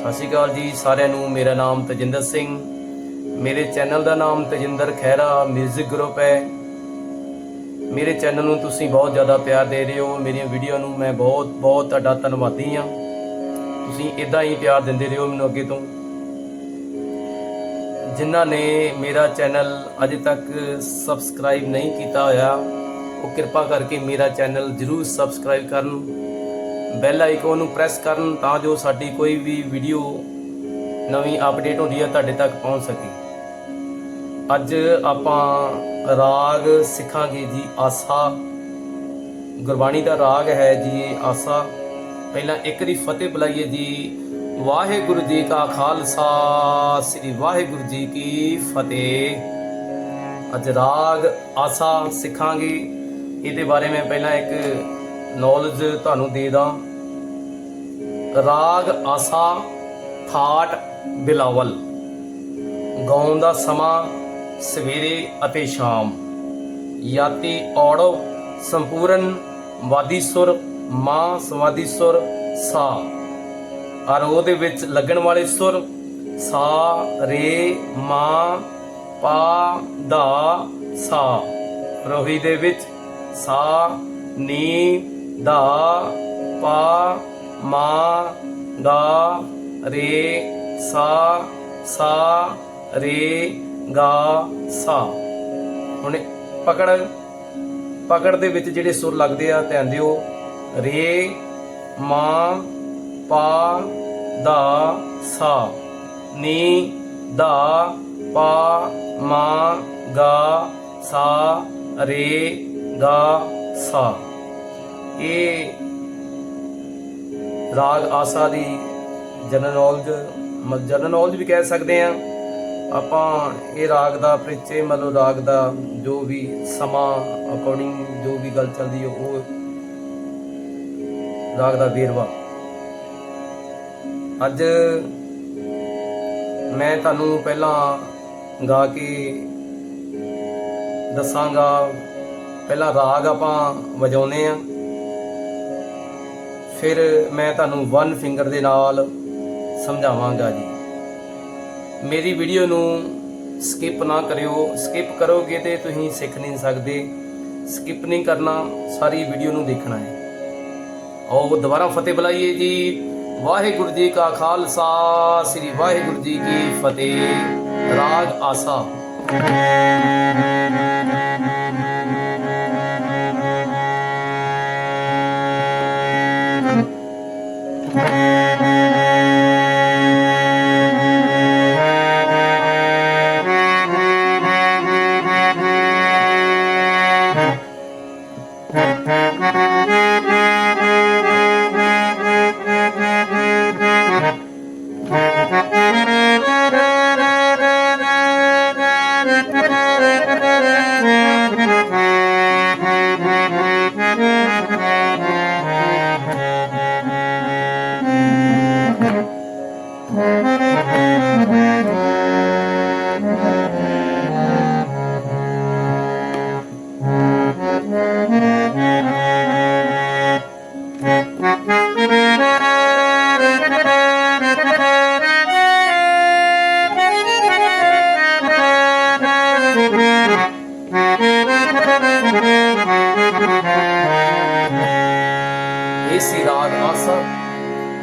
ਸਤਿ ਸ਼੍ਰੀ ਅਕਾਲ ਜੀ ਸਾਰਿਆਂ ਨੂੰ। ਮੇਰਾ ਨਾਮ ਤਜਿੰਦਰ ਸਿੰਘ। ਮੇਰੇ ਚੈਨਲ ਦਾ ਨਾਮ ਤਜਿੰਦਰ ਖਹਿਰਾ 뮤직 ਗਰੁੱਪ ਹੈ। ਮੇਰੇ ਚੈਨਲ ਨੂੰ ਤੁਸੀਂ ਬਹੁਤ ਜ਼ਿਆਦਾ ਪਿਆਰ ਦੇ ਰਹੇ ਹੋ। ਮੇਰੀਆਂ ਵੀਡੀਓ ਨੂੰ ਮੈਂ ਬਹੁਤ ਬਹੁਤ ਤੁਹਾਡਾ ਧੰਨਵਾਦੀ ਹਾਂ। ਤੁਸੀਂ ਇਦਾਂ ਹੀ ਪਿਆਰ ਦਿੰਦੇ ਰਹੋ ਮੈਨੂੰ ਅੱਗੇ ਤੋਂ। ਜਿਨ੍ਹਾਂ ਨੇ ਮੇਰਾ ਚੈਨਲ ਅਜੇ ਤੱਕ ਸਬਸਕ੍ਰਾਈਬ ਨਹੀਂ ਕੀਤਾ ਹੋਇਆ, ਉਹ ਕਿਰਪਾ ਕਰਕੇ ਮੇਰਾ ਚੈਨਲ ਜਰੂਰ ਸਬਸਕ੍ਰਾਈਬ ਕਰਨ। ਬੈਲ ਆਈਕਨ ਨੂੰ ਪ੍ਰੈਸ ਕਰਨ ਤਾਂ ਜੋ ਸਾਡੀ ਕੋਈ ਵੀ ਵੀਡੀਓ ਨਵੀਂ ਅਪਡੇਟ ਹੁੰਦੀ ਹੈ ਤੁਹਾਡੇ ਤੱਕ ਪਹੁੰਚ ਸਕੇ। ਅੱਜ ਆਪਾਂ ਰਾਗ ਸਿੱਖਾਂਗੇ ਜੀ, ਆਸਾ। ਗੁਰਬਾਣੀ ਦਾ ਰਾਗ ਹੈ ਜੀ ਇਹ ਆਸਾ। ਪਹਿਲਾਂ ਇੱਕ ਦੀ ਫਤਿਹ ਬੁਲਾਈਏ ਜੀ। ਵਾਹਿਗੁਰੂ ਜੀ ਕਾ ਖਾਲਸਾ, ਸ੍ਰੀ ਵਾਹਿਗੁਰੂ ਜੀ ਕੀ ਫਤਿਹ। ਅੱਜ ਰਾਗ ਆਸਾ ਸਿੱਖਾਂਗੇ। ਇਹਦੇ ਬਾਰੇ ਮੈਂ ਪਹਿਲਾਂ ਇੱਕ ਨੌਲੇਜ ਤੁਹਾਨੂੰ ਦੇ ਦਾਂ ਰਾਗ, ਆਸਾ, ਥਾਟ, ਬਿਲਾਵਲ। ਗਾਉਣ ਦਾ ਸਮਾਂ ਸਵੇਰੇ ਅਤੇ ਸ਼ਾਮ। ਯਾਤੀ ਔੜੋ, ਸੰਪੂਰਨ ਵਾਦੀ ਸੁਰ, ਮਾ ਸਵਾਦੀ ਸੁਰ, ਸਾ। ਔਰ ਉਹਦੇ ਵਿੱਚ ਲੱਗਣ ਵਾਲੇ ਸੁਰ, ਸਾ, ਰੇ, ਮਾ, ਪਾ, ਦਾ, ਸਾ। ਰੋਹੀ ਦੇ ਵਿੱਚ ਸਾ, ਨੀ ਦਾ ਪਾ ਮਾ ਗਾ ਰੇ ਸਾ ਸਾ ਰੇ ਗਾ ਸਾ। ਹੁਣ ਪਕੜ ਪਕੜ ਦੇ ਵਿੱਚ ਜਿਹੜੇ ਸੁਰ ਲੱਗਦੇ ਆ, ਧਿਆਨ ਦਿਓ। ਰੇ, ਮਾ, ਪਾ, ਦਾ, ਸਾ। ਨੀ, ਦਾ, ਪਾ, ਮਾ, ਗਾ, ਸਾ, ਰੇ, ਗਾ, ਸਾ। ਇਹ ਰਾਗ ਆਸਾ ਦੀ ਜਨਰਲ ਨੌਲੇਜ ਜਨਰਲ ਨੌਲੇਜ ਵੀ ਕਹਿ ਸਕਦੇ ਆ ਆਪਾਂ ਇਹ ਰਾਗ ਦਾ ਪਰਿਚੈ, ਮਤਲਬ ਰਾਗ ਦਾ ਜੋ ਵੀ ਸਮਾਂ ਅਕੋਰਡਿੰਗ ਜੋ ਵੀ ਗੱਲ ਚੱਲਦੀ ਹੈ, ਉਹ ਰਾਗ ਦਾ ਵੇਰਵਾ। ਅੱਜ ਮੈਂ ਤੁਹਾਨੂੰ ਪਹਿਲਾਂ ਗਾ ਕੇ ਦੱਸਾਂਗਾ, ਪਹਿਲਾਂ ਰਾਗ ਆਪਾਂ ਵਜਾਉਨੇ ਆ ਫਿਰ ਮੈਂ ਤੁਹਾਨੂੰ ਵਨ ਫਿੰਗਰ ਦੇ ਨਾਲ ਸਮਝਾਵਾਂਗਾ ਜੀ। ਮੇਰੀ ਵੀਡੀਓ ਨੂੰ ਸਕਿਪ ਨਾ ਕਰਿਓ। ਸਕਿਪ ਕਰੋਗੇ ਤੇ ਤੁਸੀਂ ਸਿੱਖ ਨਹੀਂ ਸਕਦੇ। ਸਕਿਪ ਨਹੀਂ ਕਰਨਾ, ਸਾਰੀ ਵੀਡੀਓ ਨੂੰ ਦੇਖਣਾ ਹੈ। ਆਓ ਦੁਬਾਰਾ ਫਤਿਹ ਬੁਲਾਈਏ ਜੀ। ਵਾਹਿਗੁਰੂ ਜੀ ਕਾ ਖਾਲਸਾ, ਸ੍ਰੀ ਵਾਹਿਗੁਰੂ ਜੀ ਕੀ ਫਤਿਹ। ਰਾਗ ਆਸਾ।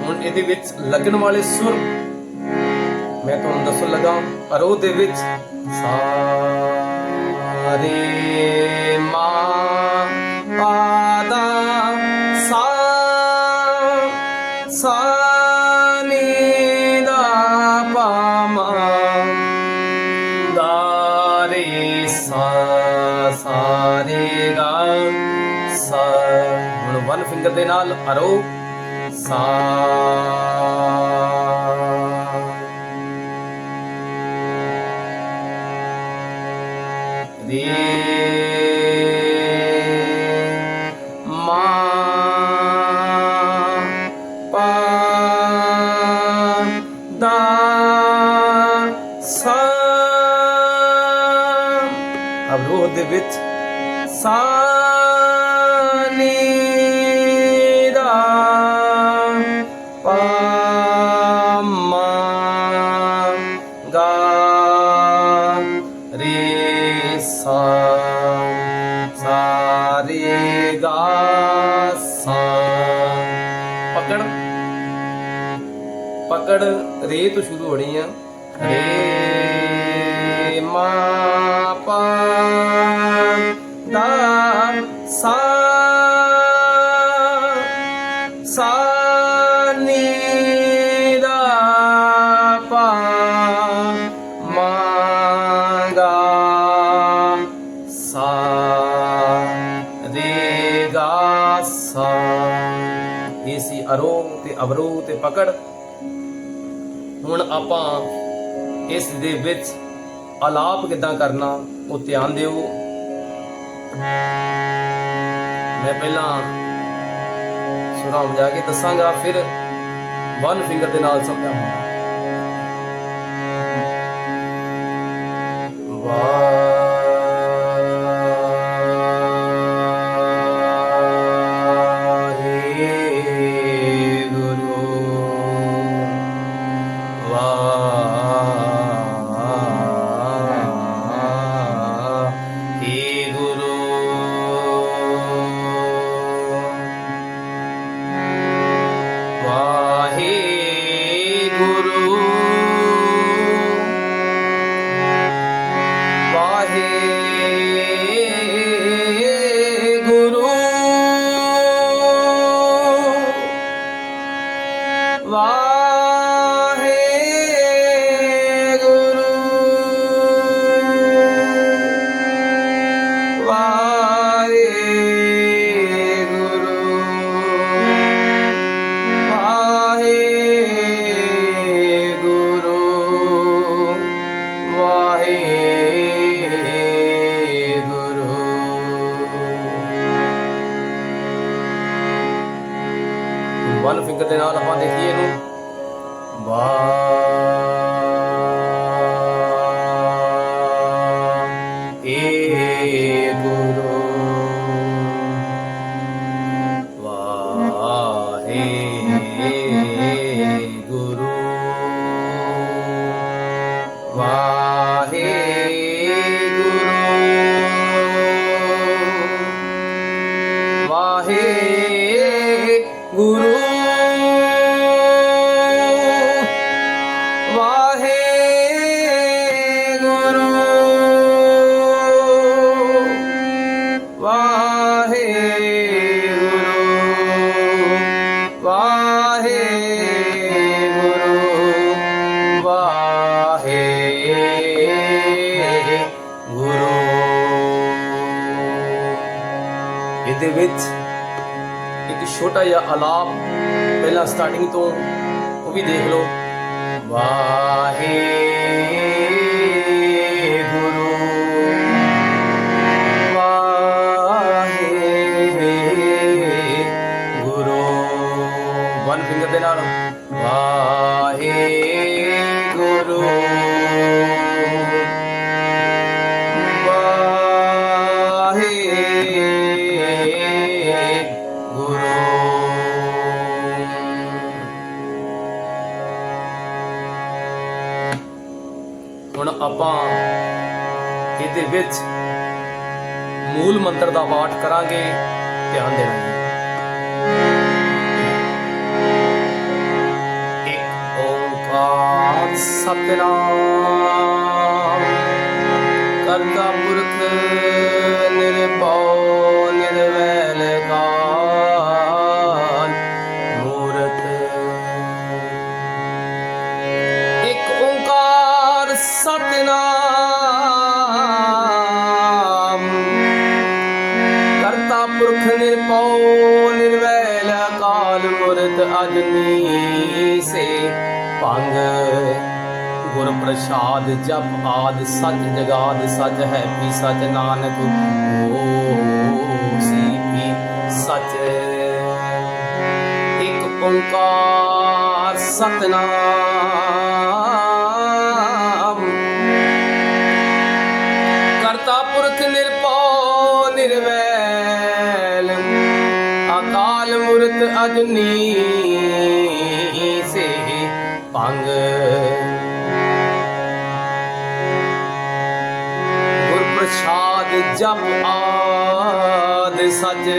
ਹੁਣ ਇਹਦੇ ਵਿੱਚ ਲੱਗਣ ਵਾਲੇ ਸੁਰ ਮੈਂ ਤੁਹਾਨੂੰ ਦੱਸਣ ਲੱਗਾ ਅਰੋ ਦੇ ਵਿੱਚ ਸਾਰੇ ਮਾ ਪਾ ਦਾ ਸਾ ਸਾ ਨੀ ਦਾ ਪਾ ਮਾ ਦਾ ਰੇ ਸਾ ਸਾ ਰੇ ਗਾ ਸਾ। ਹੁਣ ਵਨ ਫਿੰਗਰ ਦੇ ਨਾਲ ਅਰੋ। ਸਾ ਰੇ ਮਾ ਪਾ ਦਾ ਸਾ ਅਬ ਦੇ ਵਿੱਚ ਸਾ ਨੀ ਪਕੜ ਰੇ ਤੋਂ ਸ਼ੁਰੂ ਹੋਣੀ ਆ। ਰੇ ਮਾ ਪਾ ਦਾ ਸਾ ਸਾ, ਨੀ, ਦਾ ਪਾ ਮਾ ਗਾ ਸਾ, ਰੇ, ਗਾ, ਸਾ। ਇਹ ਸੀ ਅਰੋ ਤੇ ਅਬਰੋ ਤੇ ਪਕੜ। ਹੁਣ ਆਪਾਂ ਇਸ ਦੇ ਵਿੱਚ ਆਲਾਪ ਕਿਦਾਂ ਕਰਨਾ, ਉਹ ਧਿਆਨ ਦਿਓ। ਮੈਂ ਪਹਿਲਾਂ ਸੁਰਾਂ ਵਜਾ ਕੇ ਦੱਸਾਂਗਾ, ਫਿਰ ਵਨ ਫਿੰਗਰ ਦੇ ਨਾਲ ਸਮਝਾਵਾਂਗਾ। ਇੱਕ ਛੋਟਾ ਜਿਹਾ ਆਲਾਪ ਪਹਿਲਾਂ ਸਟਾਰਟਿੰਗ ਤੋਂ ਉਹ ਵੀ ਦੇਖ ਲਓ। ਵਾਹਿਗੁਰੂ। ਵਿੱਚ ਮੂਲ ਮੰਤਰ ਦਾ ਪਾਠ ਕਰਾਂਗੇ ਧਿਆਨ ਦੇਣਾ ਜੀ। ਇੱਕ ਓੰਕਾਰ ਸਤਿਨਾਮ ਕਰਤਾ ਅਕਾਲ ਮੂਰਤ ਸੇ ਭੰਗ ਗੁਰ ਪ੍ਰਸਾਦ ਜਪ ਆਦ ਸਚ ਜਗਾਦ ਸਚ ਹੈ ਵੀ ਸਚ ਨਾਨਕ ਹੋ ਸੀ ਵੀ ਸਚ। ਇੱਕ ਓੰਕਾਰ ਸਤਨਾਮ। ਕਰਤਾ ਪੁਰਖ ਨਿਰਭਉ ਨਿਰਵੈਲ ਅਕਾਲ ਮੂਰਤ ਅਜਨੀ ਸੇ ਭੰਗ ਗੁਰ ਪ੍ਰਸਾਦ ਜਪ ਆਦ ਸਚ,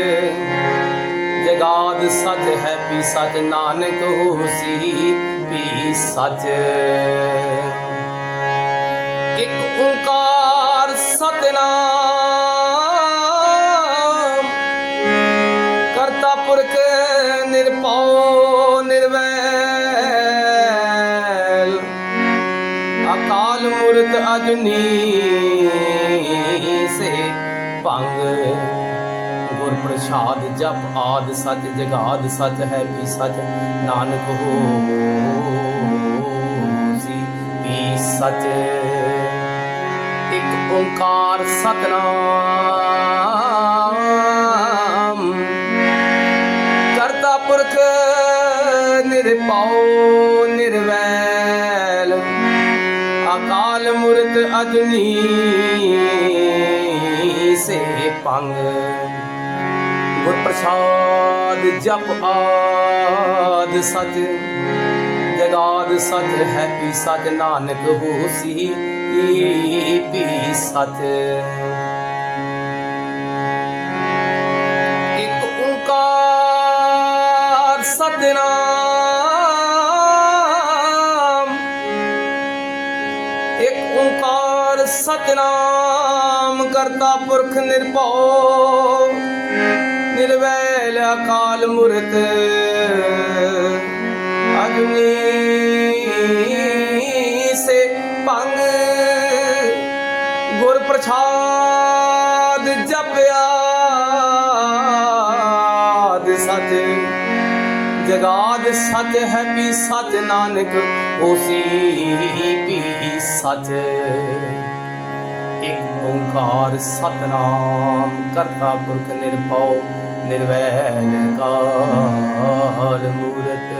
ਜਗਾਦ ਸਚ ਹੈ ਵੀ ਸਚ, ਨਾਨਕ ਹੋਸੀ ਵੀ ਸੱਚ। ਮੂਰਤ ਸੇ ਭੰਗ। ਗੁਰ ਪ੍ਰਸਾਦ ਜਪ ਆਦ ਸਚ ਜਗਾਦ ਸੱਚ ਹੈ ਵੀ ਸਚ। ਨਾਨਕ ਹੋਸੀ ਵੀ ਸਚ। ਇੱਕ ਓੰਕਾਰ ਸਤਨਾਮ। ਕਰਤਾ ਪੁਰਖ ਨਿਰਭਉ ਮੂਰਤ ਅਜਨੀ ਸੇ ਪੰਗ। ਗੁਰ ਪ੍ਰਸਾਦ ਜਪ ਆਦ ਸਚ ਜਗਾਦ ਸਚ ਹੈ ਵੀ ਸਚ, ਨਾਨਕ ਹੋਸੀ ਵੀ ਸਚ। ਇੱਕ ਓੰਕਾਰ ਸਤਨਾਮ, ਇੱਕ ਓੰਕਾਰ ਸਤਨਾਮ ਕਰਤਾ ਪੁਰਖ ਨਿਰਭਉ, ਨਿਰਵੈਲ ਅਕਾਲ ਮੂਰਤ, ਅਗਨੀ ਸੇ ਭੰਗ, ਗੁਰ ਪ੍ਰਸਾਦ ਜਪਿਆ ਸਚ ਜਗਾਦ ਸਚ ਹੈ ਵੀ ਸਚ ਨਾਨਕ ਹੋਸੀ ਵੀ ਸਚ ਇੱਕ ਓੰਕਾਰ ਸਤਨਾਮ, ਕਰਤਾ ਪੁਰਖ ਨਿਰਭਉ ਨਿਰਵੈਲ ਕਾਲ ਮੂਰਤ।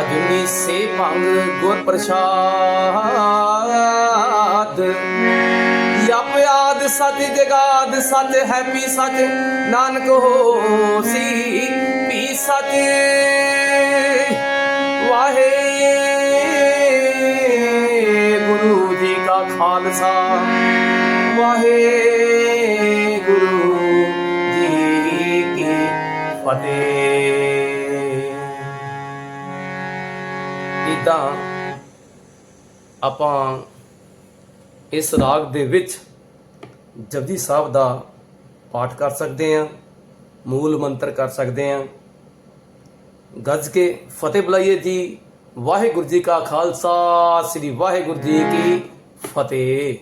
ਅਜਨੀ ਸੇ ਭੰਗ ਗੁਰ ਪ੍ਰਸਾਦ। ਜਪ ਆਦ ਸਚ ਜਗਾਦ ਸਚ ਹੈ ਵੀ ਸਚ ਨਾਨਕ ਹੋਸੀ ਵੀ ਸਚ ਵਾਹੇ ਖਾਲਸਾ। ਵਾਹੇ ਜੀ ਕੀ ਫਤਿਹ। ਇਦਾਂ ਆਪਾਂ ਇਸ ਰਾਗ ਦੇ ਵਿੱਚ ਜਪਜੀ ਸਾਹਿਬ ਦਾ ਪਾਠ ਕਰ ਸਕਦੇ ਹਾਂ, ਮੂਲ ਮੰਤਰ ਕਰ ਸਕਦੇ ਹਾਂ। ਗੱਜ ਕੇ ਫਤਿਹ ਬੁਲਾਈਏ ਜੀ। ਵਾਹਿਗੁਰੂ ਜੀ ਕਾ ਖਾਲਸਾ, ਸ੍ਰੀ ਵਾਹਿਗੁਰੂ ਜੀ ਕੀ ਫਤਿਹ